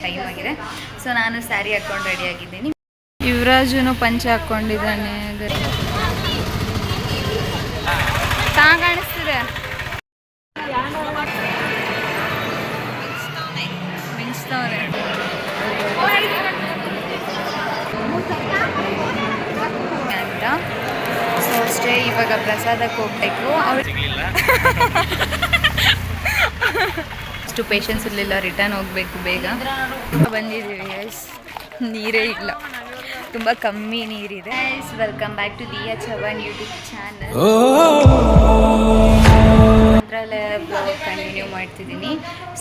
Time ಆಗಿದೆ so ನಾನು ಸ್ಯಾರಿ ಹಾಕೊಂಡು ರೆಡಿ ಆಗಿದ್ದೀನಿ. ಯುವರಾಜುನು ಪಂಚ ಹಾಕೊಂಡಿದ್ದಾನೆ. ತಾ ಕಾಣಿಸ್ತಿದೆ. ಮಿಂಚ್ತವ್ರೆ ಅಂತ ಸೊ ಅಷ್ಟೇ ಇವಾಗ ಪ್ರಸಾದಕ್ಕೆ ಹೋಗ್ಬೇಕು. ಅವ್ರು ಅಷ್ಟು ಪೇಷನ್ಸ್ ಇರಲಿಲ್ಲ ರಿಟರ್ನ್ ಹೋಗಬೇಕು ಬೇಗ. ಬಂದಿದ್ದೀವಿ ಎಸ್ ನೀರೇ ಇಲ್ಲ. ತುಂಬ ಕಮ್ಮಿ ನೀರಿದೆ. Yes welcome back to the H oven YouTube channel blog continue ಮಾಡ್ತಿದ್ದೀನಿ.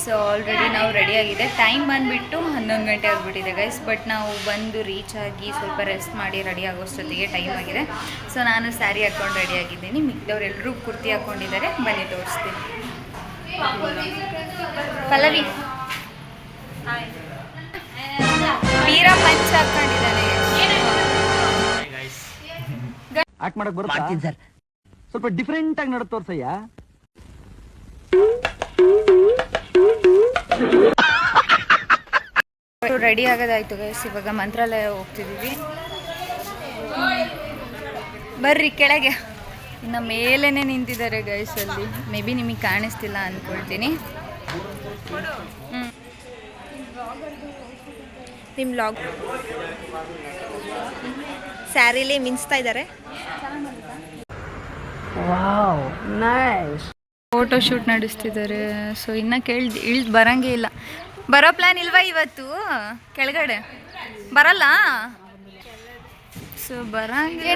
ಸೊ ಆಲ್ರೆಡಿ ನಾವು ರೆಡಿ ಆಗಿದೆ. ಟೈಮ್ ಬಂದುಬಿಟ್ಟು ಹನ್ನೊಂದು ಗಂಟೆ ಆಗಿಬಿಟ್ಟಿದೆ ಗೈಸ್ ಬಟ್ ನಾವು ಬಂದು ರೀಚ್ ಆಗಿ ಸ್ವಲ್ಪ ರೆಸ್ಟ್ ಮಾಡಿ ರೆಡಿ ಆಗೋಷ್ಟೊತ್ತಿಗೆ ಟೈಮ್ ಆಗಿದೆ. ಸೊ ನಾನು ಸ್ಯಾರಿ ಹಾಕ್ಕೊಂಡು ರೆಡಿ ಆಗಿದ್ದೀನಿ. ಮಿಕ್ದವ್ರು ಎಲ್ಲರೂ ಕುರ್ತಿ ಹಾಕ್ಕೊಂಡಿದ್ದಾರೆ ಬನ್ನಿ ತೋರಿಸ್ತೀನಿ. ಪಲ್ಲವಿ. ವೀರ ಪಂಚ ಹಾಕೊಂಡಿದ್ದಾನೆ. ಆಕ್ಟ್ ಮಾಡಕ್ ಬರುತ್ತಾ? ಸರ್. ಸ್ವಲ್ಪ ಡಿಫ್ರೆಂಟ್ ಆಗಿ ನಡ್ ತೋರ್ಸಯ್ಯ. ರೆಡಿ ಆಗೋದಾಯ್ತು ಗೈಸ್ ಇವಾಗ ಮಂತ್ರಾಲಯ ಹೋಗ್ತಿದ್ದೀವಿ ಬರ್ರಿ ಕೆಳಗೆ. ಇನ್ನು ಮೇಲೇನೆ ನಿಂತಿದ್ದಾರೆ ಗೈಸ್ ಅಲ್ಲಿ. ಮೇ ಬಿ ನಿಮಗೆ ಕಾಣಿಸ್ತಿಲ್ಲ ಅಂದ್ಕೊಳ್ತೀನಿ. ನಿಮ್ಮ ಲಾಗ್ ಸ್ಯಾರಿಲಿ ಮಿಂಚ್ತಾ ಇದ್ದಾರೆ ಫೋಟೋ ಶೂಟ್ ನಡೆಸ್ತಿದ್ದಾರೆ. ಸೊ ಇನ್ನ ಕೇಳ್ದು ಇಳ್ದು ಬರಂಗೇ ಇಲ್ಲ. ಬರೋ ಪ್ಲಾನ್ ಇಲ್ವಾ ಇವತ್ತು? ಕೆಳಗಡೆ. ಬರಲ್ಲ? ಸೊ ಬರಂಗೆ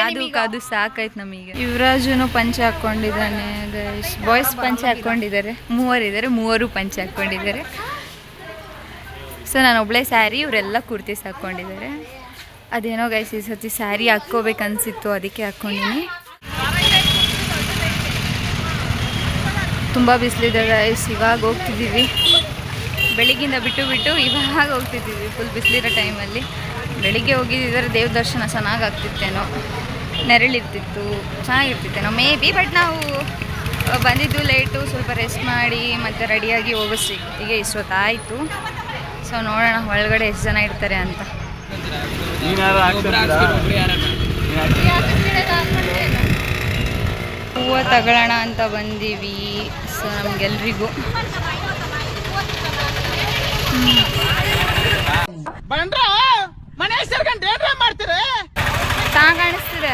ಅದು ಕಾದು ಸಾಕಾಯ್ತು ನಮಗೆ. ಯುವರಾಜುನು ಪಂಚ ಹಾಕೊಂಡಿದ್ದಾನೆ ಗೈಸ್ ಬಾಯ್ಸ್ ಪಂಚ ಹಾಕೊಂಡಿದ್ದಾರೆ ಮೂವರಿದ್ದಾರೆ ಮೂವರು ಪಂಚ ಹಾಕೊಂಡಿದ್ದಾರೆ ಸೊ ನಾನು ಒಬ್ಳೆ ಸ್ಯಾರಿ ಇವರೆಲ್ಲ ಕುರ್ತೀಸ್ ಹಾಕ್ಕೊಂಡಿದ್ದಾರೆ ಅದೇನೋ ಗೈಸ್ ಈ ಸತಿ ಸ್ಯಾರಿ ಹಾಕ್ಕೋಬೇಕನ್ಸಿತ್ತು ಅದಕ್ಕೆ ಹಾಕ್ಕೊಂಡಿನಿ. ತುಂಬ ಬಿಸಿಲಿದೆ ಗೈಸ್ ಇವಾಗ ಹೋಗ್ತಿದ್ದೀವಿ. ಬೆಳಿಗ್ಗಿಂದ ಬಿಟ್ಟು ಬಿಟ್ಟು ಇವಾಗ ಹೋಗ್ತಿದ್ದೀವಿ ಫುಲ್ ಬಿಸಿಲಿರೋ ಟೈಮಲ್ಲಿ ಬೆಳಿಗ್ಗೆ ಹೋಗಿದ್ದಿದ್ರೆ ದೇವ್ರ ದರ್ಶನ ಚೆನ್ನಾಗಿ ಆಗ್ತಿತ್ತೇನೋ ನೆರಳಿರ್ತಿತ್ತು ಚೆನ್ನಾಗಿರ್ತಿತ್ತೇನೋ ಮೇ ಬಿ ಬಟ್ ನಾವು ಬಂದಿದ್ದು ಲೇಟು ಸ್ವಲ್ಪ ರೆಸ್ಟ್ ಮಾಡಿ ಮತ್ತು ರೆಡಿಯಾಗಿ ಹೋಗೋಷ್ಟಿಗೆ ಇಷ್ಟೊತ್ತಾಯಿತು ಸೊ ನೋಡೋಣ ಒಳಗಡೆ ಎಷ್ಟು ಜನ ಇರ್ತಾರೆ ಅಂತ. ಹೂವು ತಗೊಳ್ಳೋಣ ಅಂತ ಬಂದೀವಿ ಸೊ ನಮ್ಗೆಲ್ರಿಗೂ. ಬಂದ್ರ? ಮನೆ ಸೇರ್ಕೊಂಡು ಏನ್ರ ಮಾಡ್ತೀರಿ? ಚಾ ಕಾಣಿಸ್ತಿದೆ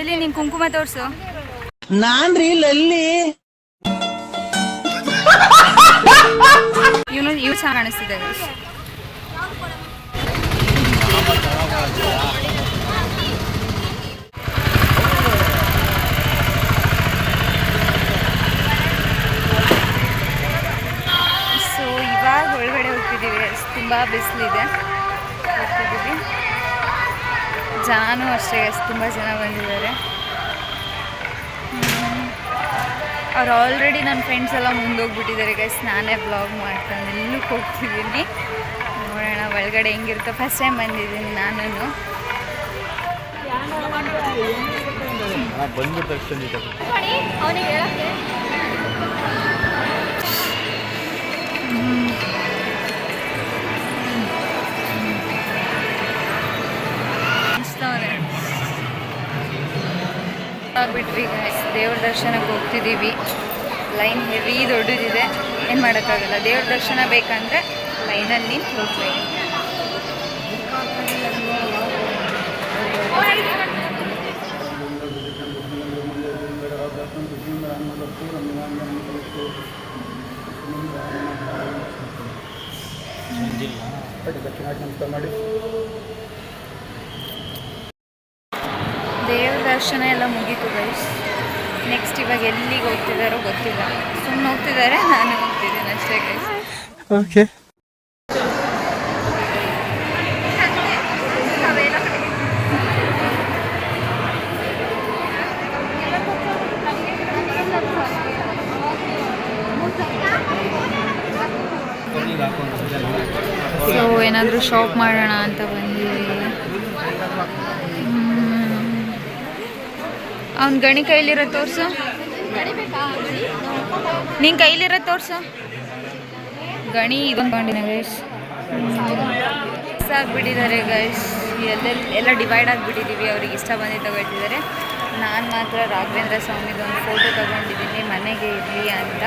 ಎಲ್ಲಿ ನಿನ್ ಕುಂಕುಮ ತೋರ್ಸು? ನಾನ್ರಿ ಲಲ್ಲಿ ಇವನು ಇವ್ ಚೆನ್ನಾಗ್ ಕಾಣಿಸ್ತಿದೆ guys. ಸೊ ಇವಾಗ ಒಳಗಡೆ ಹೋಗ್ತಿದ್ದೀವಿ guys. ತುಂಬಾ ಬಿಸಿಲಿದೆ. ಹೋಗ್ತಿದ್ದೀವಿ ಜನನೂ ಅಷ್ಟೇ ತುಂಬ ತುಂಬಾ ಜನ ಬಂದಿದ್ದಾರೆ. ಅವ್ರು ಆಲ್ರೆಡಿ ನನ್ನ ಫ್ರೆಂಡ್ಸ್ ಎಲ್ಲ ಮುಂದೋಗ್ಬಿಟ್ಟಿದ್ದಾರೆ ಗೈಸ್ ನಾನೇ ಬ್ಲಾಗ್ ಮಾಡ್ಕೊಂಡು ಎಲ್ಲಕ್ಕೆ ಹೋಗ್ತಿದ್ದೀನಿ. ನೋಡೋಣ ಒಳಗಡೆ ಹೆಂಗಿರುತ್ತೋ. ಫಸ್ಟ್ ಟೈಮ್ ಬಂದಿದ್ದೀನಿ ನಾನು ಬಿಟ್ವಿ ಗೈಸ್ ದೇವ್ರ ದರ್ಶನಕ್ಕೆ ಹೋಗ್ತಿದ್ದೀವಿ ಲೈನ್ ಹೆವಿ ದೊಡ್ಡದಿದೆ. ಏನು ಮಾಡೋಕ್ಕಾಗಲ್ಲ. ದೇವ್ರ ದರ್ಶನ ಬೇಕಂದರೆ ಲೈನಲ್ಲಿ ನಿಂತು ಹೋಗ್ಬೇಕು. ದೇವ್ರ ದರ್ಶನ ಎಲ್ಲ ಮುಗೀತು ಗೈಸ್ ನೆಕ್ಸ್ಟ್ ಇವಾಗ ಎಲ್ಲಿಗೆ ಹೋಗ್ತಿದ್ದಾರೋ ಗೊತ್ತಿಲ್ಲ. ಸುಮ್ಮನೆ ಹೋಗ್ತಿದ್ದಾರೆ ನಾನು ಹೋಗ್ತಿದ್ದೀನಿ ಅಷ್ಟೇ ಗೈಸ್ ಓಕೆ ಸೊ ಏನಾದರೂ ಶಾಪ್ ಮಾಡೋಣ ಅಂತ ಬಂದಿದ್ದೀವಿ ಅವ್ನ ಗಣಿ ಕೈಲಿರೋ ತೋರಿಸು. ನಿನ್ ಕೈಲಿರೋ ತೋರ್ಸು. ಗಣಿ ಇದೊಂದು ಗೈಸ್ ಆಗ್ಬಿಟ್ಟಿದ್ದಾರೆ ಗೈಸ್ ಎಲ್ಲೆಲ್ಲಿ ಎಲ್ಲ ಡಿವೈಡ್ ಆಗಿಬಿಟ್ಟಿದ್ದೀವಿ ಅವ್ರಿಗೆ ಇಷ್ಟ ಬಂದು ತಗೊಳ್ತಿದ್ದಾರೆ. ನಾನು ಮಾತ್ರ ರಾಘವೇಂದ್ರ ಸ್ವಾಮಿದು ಒಂದು ಫೋಟೋ ತಗೊಂಡಿದ್ದೀನಿ, ಮನೆಗೆ ಇರಲಿ ಅಂತ.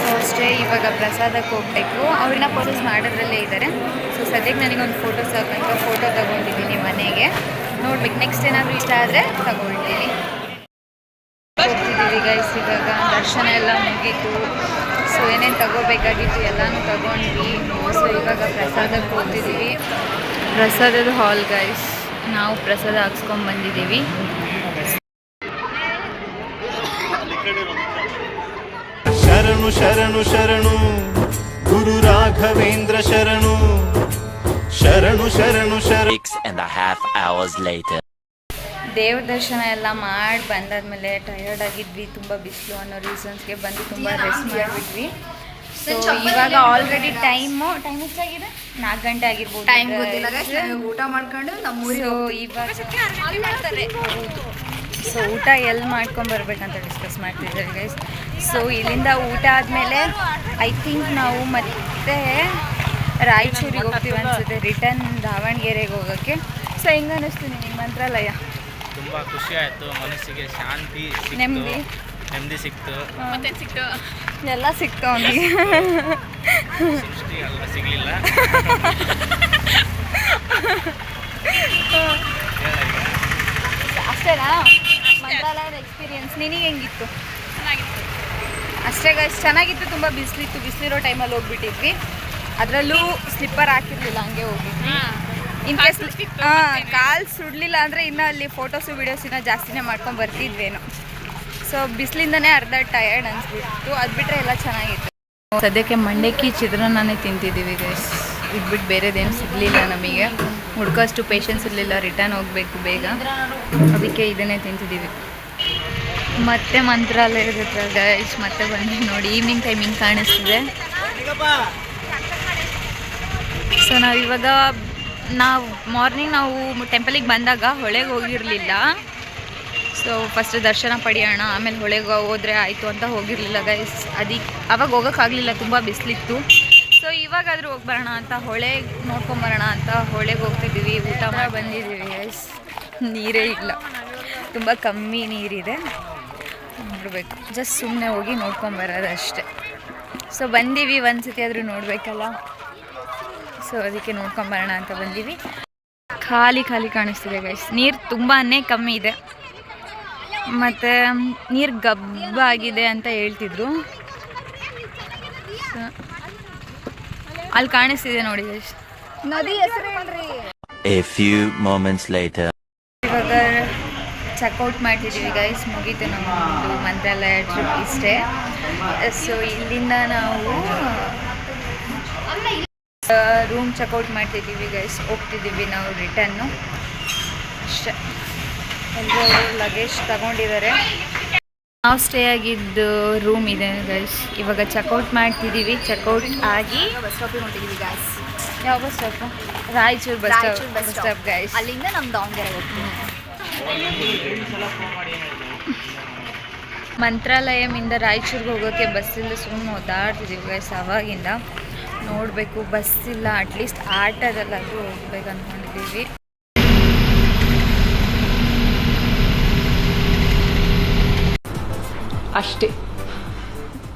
ಸೊ ಅಷ್ಟೇ, ಇವಾಗ ಪ್ರಸಾದಕ್ಕೆ ಹೋಗ್ಬೇಕು. ಅವ್ರನ್ನ ಫೋಟೋಸ್ ಮಾಡೋದ್ರಲ್ಲೇ ಇದ್ದಾರೆ ಸೊ ಸದ್ಯಕ್ಕೆ ನನಗೊಂದು ಫೋಟೋ ಸಾಕಂತ ಫೋಟೋ ತಗೊಂಡಿದ್ದೀನಿ ಮನೆಗೆ. ನೋಡ್ಬೇಕು ನೆಕ್ಸ್ಟ್ ಏನಾದರೂ ಇಷ್ಟ ಆದರೆ ತಗೊಳ್ತೀನಿ ಹೋಗ್ತಿದ್ದೀವಿ ಗೈಸ್ ಇವಾಗ ದರ್ಶನ ಎಲ್ಲ ಮುಗೀತು. ಸೊ ಏನೇನು ತಗೋಬೇಕಾಗಿತ್ತು ಎಲ್ಲನೂ ತಗೊಂಡ್ವಿ. ಸೊ ಇವಾಗ ಪ್ರಸಾದಕ್ಕೆ ಹೋಗ್ತಿದ್ದೀವಿ. ಪ್ರಸಾದದ ಹಾಲ್ ಗೈಸ್ ನಾವು ಪ್ರಸಾದ ಹಾಕ್ಸ್ಕೊಂಡ್ ಬಂದಿದ್ದೀವಿ. ಶರಣು ಶರಣು ಶರಣು. ಗುರು ರಾಘವೇಂದ್ರ ಶರಣು. ಶರಣು ಶರಣು ಶರಣು. Six and a half hours later. ದೇವ ದರ್ಶನ ಎಲ್ಲ ಮಾಡಿ ಬಂದಾದ್ಮೇಲೆ ಟಯರ್ಡ್ ಆಗಿದ್ವಿ ತುಂಬ ಬಿಸಿಲು ಅನ್ನೋ ರೀಸನ್ಸ್ಗೆ ಬಂದು ತುಂಬ ರೆಸ್ಟ್ ಮಾಡಿಬಿಟ್ವಿ. ಸೊ ಇವಾಗ ಆಲ್ರೆಡಿ ಟೈಮು ಟೈಮ್ ಎಷ್ಟಾಗಿದೆ? ನಾಲ್ಕು ಗಂಟೆ ಆಗಿರ್ಬೋದು. ಟೈಮ್ ಗೊತ್ತಿಲ್ಲ. ಊಟ ಮಾಡ್ಕೊಂಡು ನಮ್ಮ ಊರಿಗೆ ಸೊ ಇವಾಗ ಸೊ ಊಟ ಎಲ್ಲಿ ಮಾಡ್ಕೊಂಡು ಬರ್ಬೇಕಂತ ಡಿಸ್ಕಸ್ ಮಾಡ್ತಿದ್ದಾರೆ ಗೈಸ್ ಸೊ ಇಲ್ಲಿಂದ ಊಟ ಆದಮೇಲೆ ಐ ಥಿಂಕ್ ನಾವು ಮತ್ತೆ ರಾಯಚೂರಿಗೆ ಹೋಗ್ತೀವಿ ಅನ್ಸುತ್ತೆ. ರಿಟರ್ನ್ ದಾವಣಗೆರೆಗೆ ಹೋಗೋಕ್ಕೆ. ಸೊ ಹೆಂಗೆ ಅನ್ನಿಸ್ತು ನಿಮಗೆ ಮಂತ್ರಾಲಯ? ತುಂಬ ಖುಷಿ ಆಯಿತು. ಮನಸ್ಸಿಗೆ ಶಾಂತಿ ಸಿಕ್ತು. ನೆಮ್ಮದಿ? ನೆಮ್ಮದಿ ಸಿಕ್ತು. ಎಲ್ಲ ಸಿಕ್ತು ಅವನಿಗೆ. ಸೃಷ್ಟಿ ಎಲ್ಲ ಸಿಗಲಿಲ್ಲ. ಅಷ್ಟೇನಾ? ಮಂತ್ರಾಲಯದ ಎಕ್ಸ್ಪೀರಿಯನ್ಸ್ ನಿನಗೆ ಹೆಂಗಿತ್ತು? ಅಷ್ಟೇ ಗೈಸ್ ಚೆನ್ನಾಗಿತ್ತು ತುಂಬ ಬಿಸಿಲಿತ್ತು. ಬಿಸಿಲಿರೋ ಟೈಮಲ್ಲಿ ಹೋಗ್ಬಿಟ್ಟಿದ್ವಿ. ಅದರಲ್ಲೂ ಸ್ಲಿಪ್ಪರ್ ಹಾಕಿರ್ಲಿಲ್ಲ ಹಂಗೆ ಹೋಗಿ ಇನ್ ಕೇಸ್ ಹಾಂ ಕಾಲು ಅಂದ್ರೆ ಅಂದರೆ ಇನ್ನೂ ಅಲ್ಲಿ ಫೋಟೋಸು ವೀಡಿಯೋಸ್ ಇನ್ನೂ ಜಾಸ್ತಿನೇ ಮಾಡ್ಕೊಂಡು ಬರ್ತಿದ್ವೇನೋ. ಸೊ ಬಿಸಿಲಿಂದನೇ ಅರ್ಧ ಟಯರ್ಡ್ ಅನಿಸ್ಬಿಟ್ಟು ಅದು ಬಿಟ್ಟರೆ ಎಲ್ಲ ಚೆನ್ನಾಗಿತ್ತು. ಸದ್ಯಕ್ಕೆ ಮಂಡಕ್ಕಿ ಚಿತ್ರಾನ್ನನೇ ತಿಂತಿದ್ದೀವಿ ಗೈಸ್ ಇದ್ಬಿಟ್ಟು ಬೇರೆದೇನು ಸಿಗಲಿಲ್ಲ ನಮಗೆ. ಹುಡ್ಕೋಷ್ಟು ಪೇಷನ್ಸ್ ಇರಲಿಲ್ಲ ರಿಟರ್ನ್ ಹೋಗಬೇಕು ಬೇಗ. ಅದಕ್ಕೆ ಇದನ್ನೇ ತಿಂತಿದ್ದೀವಿ ಮತ್ತೆ ಮಂತ್ರಾಲಯದ ಹತ್ರ ಗೈಸ್ ಮತ್ತೆ ಬಂದು ನೋಡಿ ಈವ್ನಿಂಗ್ ಟೈಮಿಂಗ್ ಕಾಣಿಸ್ತಿದೆ. ಸೊ ನಾವು ಇವಾಗ ನಾವು ಮಾರ್ನಿಂಗ್ ನಾವು ಟೆಂಪಲಿಗೆ ಬಂದಾಗ ಹೊಳೆಗೆ ಹೋಗಿರಲಿಲ್ಲ. ಸೊ ಫಸ್ಟ್ ದರ್ಶನ ಪಡೆಯೋಣ, ಆಮೇಲೆ ಹೊಳೆಗೆ ಹೋದರೆ ಆಯಿತು ಅಂತ ಹೋಗಿರಲಿಲ್ಲ ಗೈಸ್ ಅದಕ್ಕೆ ಅವಾಗ ಹೋಗೋಕ್ಕಾಗಲಿಲ್ಲ, ತುಂಬ ಬಿಸಿಲಿತ್ತು. ಸೊ ಇವಾಗಾದರೂ ಹೋಗಿ ಬರೋಣ ಅಂತ ಹೊಳೆ ನೋಡ್ಕೊಂಬರೋಣ ಅಂತ ಹೊಳೆಗೆ ಹೋಗ್ತಿದ್ದೀವಿ ಊಟ ಮಾಡಿ ಬಂದಿದ್ದೀವಿ ಗೈಸ್ ನೀರೇ ಇಲ್ಲ. ತುಂಬ ಕಮ್ಮಿ ನೀರಿದೆ. ನೋಡಬೇಕು. ಜಸ್ಟ್ ಸುಮ್ಮನೆ ಹೋಗಿ ನೋಡ್ಕೊಂಬರೋದು ಅಷ್ಟೇ ಸೊ ಬಂದೀವಿ ಒಂದು ಸತಿ ಆದರೂ ನೋಡಬೇಕಲ್ಲ? ಸೊ ಅದಕ್ಕೆ ನೋಡ್ಕೊಂಬರೋಣ ಅಂತ ಬಂದೀವಿ. ಖಾಲಿ ಖಾಲಿ ಕಾಣಿಸ್ತಿದೆ ಗೈಸ್ ನೀರು ತುಂಬಾ ಕಮ್ಮಿ ಇದೆ. ಮತ್ತು ನೀರು ಗಬ್ಬಾಗಿದೆ ಅಂತ ಹೇಳ್ತಿದ್ರು. ಅಲ್ಲಿ ಕಾಣಿಸ್ತಿದೆ ನೋಡಿ ಗೈಸ್ ನದಿ ಹೆಸರು. ಇವಾಗ ಚೆಕ್ಔಟ್ ಮಾಡ್ತಿದ್ದೀವಿ ಗೈಸ್ ಮುಗೀತು ನಮ್ಮದು ಮಂತ್ರಾಲಯ ಟ್ರಿಪ್ ಇಷ್ಟೇ. ಸೊ ಇಲ್ಲಿಂದ ನಾವು ರೂಮ್ ಚೆಕ್ಔಟ್ ಮಾಡ್ತಿದ್ದೀವಿ ಗೈಸ್ ಹೋಗ್ತಿದ್ದೀವಿ ನಾವು ರಿಟರ್ನು ಅಷ್ಟೇ. ಎಲ್ಲರೂ ಲಗೇಜ್ ತಗೊಂಡಿದ್ದಾರೆ. ನಾವು ಸ್ಟೇ ಆಗಿದ್ದು ರೂಮ್ ಇದೆ ಗೈಸ್ ಇವಾಗ ಚೆಕ್ಔಟ್ ಮಾಡ್ತಿದ್ದೀವಿ. ಚೆಕ್ಔಟ್ ಆಗಿ ಬಸ್ ಸ್ಟಾಪಿಗೆ ಹೊಂಟಿದ್ದೀವಿ ಗೈಸ್ ಯಾವ bus stop Raichur bus stop bus stop guys ಅಲ್ಲಿಂದ ನಮ್ಮ ದಾವಣಗೆರೆ ಹೋಗ್ತೀವಿ. ಮಂತ್ರಾಲಯಮಿಂದ ರಾಯಚೂರಿಗೆ ಹೋಗೋಕ್ಕೆ ಬಸ್ಸಿಂದ ಸುಮ್ಮನೆ ಓದಾಡ್ತಿದ್ದೀವಿ ಗೈಸ್ ಅವಾಗಿಂದ. ನೋಡಬೇಕು ಬಸ್ ಇಲ್ಲ ಅಟ್ಲೀಸ್ಟ್ ಆಟೋದಲ್ಲಾದರೂ ಹೋಗ್ಬೇಕು ಅಂದ್ಕೊಂಡಿದ್ದೀವಿ ಅಷ್ಟೇ.